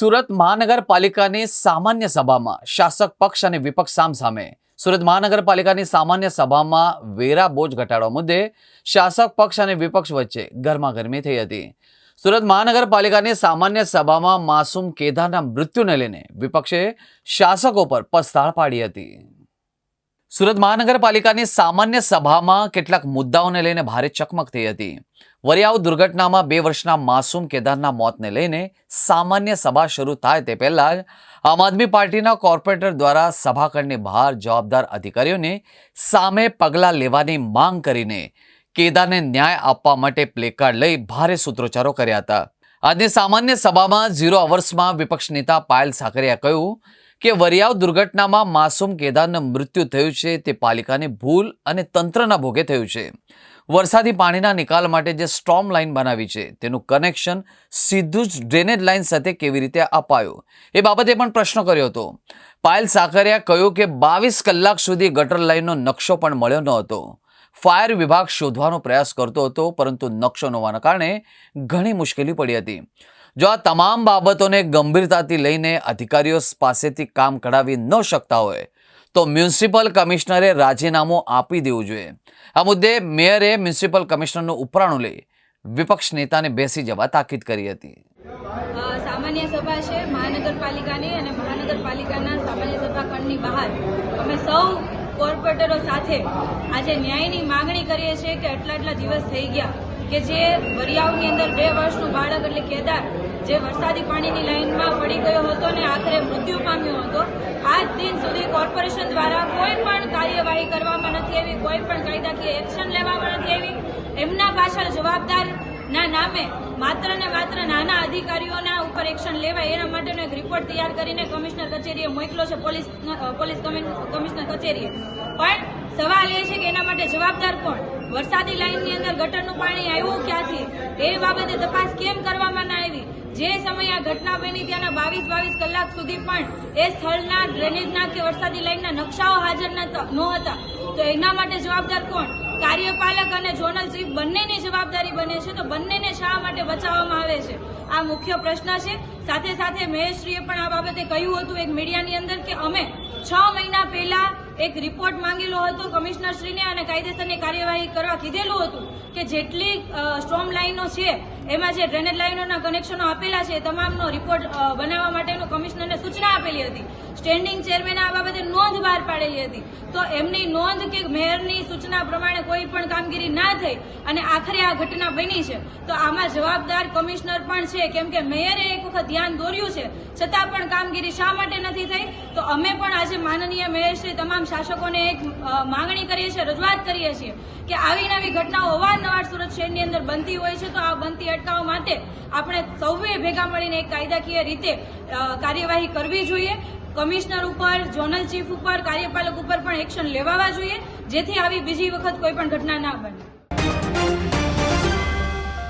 સુરત મહાનગરપાલિકાની સામાન્ય સભામાં શાસક પક્ષ અને વિપક્ષ સામસામે સુરત મહાનગરપાલિકાની સામાન્ય સભામાં વેરા બોજ ઘટાડવા મુદ્દે શાસક પક્ષ અને વિપક્ષ વચ્ચે ગરમાગરમી થઈ હતી. સુરત મહાનગરપાલિકાની સામાન્ય સભામાં માસૂમ કેદારના મૃત્યુને લઈને વિપક્ષે શાસકો પર પસ્તાળ પાડી હતી. સુરત મહાનગરપાલિકાની સામાન્ય સભામાં કેટલાક મુદ્દાઓને લઈને ભારે ચકમક થઈ હતી. વરિયાવ દુર્ઘટનામાં બે વર્ષના માસૂમ કેદારના મોતને લઈને સામાન્ય સભા શરૂ થાય તે પહેલા જ આમ આદમી પાર્ટીના કોર્પોરેટર દ્વારા સભાખંડની બહાર જવાબદાર અધિકારીઓને સામે પગલાં લેવાની માંગ કરીને કેદારને ન્યાય આપવા માટે પ્લેકાર્ડ લઈ ભારે સૂત્રોચ્ચારો કર્યા હતા. આજની સામાન્ય સભામાં ઝીરો અવર્સમાં વિપક્ષ નેતા પાયલ સાકરિયા કહ્યું કે વરિયાવ દુર્ઘટનામાં માસૂમ કેદારનું મૃત્યુ થયું છે, તે પાલિકાની ભૂલ અને તંત્રના ભોગે થયું છે. વરસાદી પાણીના નિકાલ માટે જે સ્ટ્રોમ લાઇન બનાવી છે, તેનું કનેક્શન સીધું જ ડ્રેનેજ લાઇન સાથે કેવી રીતે અપાયું? એ બાબતે પણ પ્રશ્ન કર્યો હતો. પાયલ સાકરિયા કહ્યું કે બાવીસ કલાક સુધી ગટર લાઇનનો નકશો પણ મળ્યો ન હતો ફાયર વિભાગ શોધવાનો પ્રયાસ કરતો હતો, પરંતુ નકશો ન હોવાના કારણે ઘણી મુશ્કેલી પડી હતી. જો આ તમામ બાબતોને ગંભીરતાથી લઈને અધિકારીઓ પાસેથી કામ કઢાવી ન શકતા હોય, તો મ્યુનિસિપલ કમિશનરે રાજીનામું આપી દેવું જોઈએ. આ મુદ્દે મેયરે મ્યુનિસિપલ કમિશનરનું ઉપરાણું લઈ વિપક્ષ નેતાને બેસી જવા તાકીદ કરી હતી. સામાન્ય સભા છે, મહાનગરપાલિકાની અને મહાનગરપાલિકાના સામાન્ય સભા ખંડની બહાર. અમે સૌ કોર્પોરેટરો સાથે આજે ન્યાયની માંગણી કરીએ છીએ કે આટલા આટલા દિવસ થઈ ગયા કે જે દરિયાઓની અંદર બે વર્ષનું એટલે કેદાર જે વરસાદી પાણીની લાઇનમાં પડી ગયો હતો ને આખરે મૃત્યુ પામ્યો હતો. આજ દિન સુધી કોર્પોરેશન દ્વારા કોઈ પણ કાર્યવાહી કરવામાં નથી આવી, કોઈ પણ કાયદાકીય એક્શન લેવામાં નથી આવી. એમના પાછળ જવાબદાર ના નામે માત્ર ને માત્ર નાના અધિકારીઓના ઉપર એક્શન લેવાય, એના માટેનો એક રિપોર્ટ તૈયાર કરીને કમિશનર કચેરીએ મોકલો છે, પોલીસ પોલીસ કમિ- કમિશનર કચેરીએ. પણ સવાલ એ છે કે એના માટે જવાબદાર કોણ? વરસાદી લાઇનની અંદર ગટરનું પાણી આવ્યું ક્યાંથી? એ બાબતે તપાસ કેમ કરવામાં ના આવી? જે સમયે આ ઘટના બની ત્યાંના બાવીસ બાવીસ કલાક સુધી પણ એ સ્થળના ડ્રેનેજના કે વરસાદી લાઇનના નકશાઓ હાજર ન નહોતા તો એના માટે જવાબદાર કોણ? કાર્યપાલક અને ઝોનલ ચીફ બંનેની જવાબદારી બને છે. તો બંનેને શા માટે બચાવવામાં આવે છે? આ મુખ્ય પ્રશ્ન છે. સાથે સાથે મહેશશ્રીએ પણ આ બાબતે કહ્યું હતું એક મીડિયાની અંદર કે અમે છ મહિના પહેલા એક રિપોર્ટ માંગેલો હતો, કમિશનરશ્રીને અને કાયદેસરની કાર્યવાહી કરવા કીધેલું હતું કે જેટલી સ્ટ્રોમ લાઈનો છે એમાં જે ડ્રેનેજ લાઈનોના કનેક્શનો આપેલા છે તમામનો રિપોર્ટ બનાવવા માટેનું કમિશનરને સૂચના આપેલી હતી. સ્ટેન્ડિંગ ચેરમેને આ બાબતે નોંધ બહાર પાડેલી હતી. તો એમની નોંધ કે મેયરની સૂચના પ્રમાણે કોઈ પણ કામગીરી ના થઈ અને આખરે આ ઘટના બની છે, તો આમાં જવાબદાર કમિશનર પણ છે. કેમ કે મેયરે એક વખત ધ્યાન દોર્યું છે. છતાં પણ કામગીરી શા માટે નથી થઈ? તો અમે પણ આજે માનનીય મેયરશ્રી તમામ શાસકોને એક માંગણી કરીએ છીએ, રજૂઆત કરીએ છીએ કે આવી નવી ઘટનાઓ અવારનવાર સુરત શહેરની અંદર બનતી હોય છે, તો આ બનતી અટકાવવા માટે આપણે સૌએ ભેગા મળીને એક કાયદાકીય રીતે કાર્યવાહી કરવી જોઈએ. કમિશનર ઉપર, ઝોનલ ચીફ ઉપર, કાર્યપાલક ઉપર પણ એક્શન લેવાવા જોઈએ, જેથી આવી બીજી વખત કોઈ પણ ઘટના ના બને.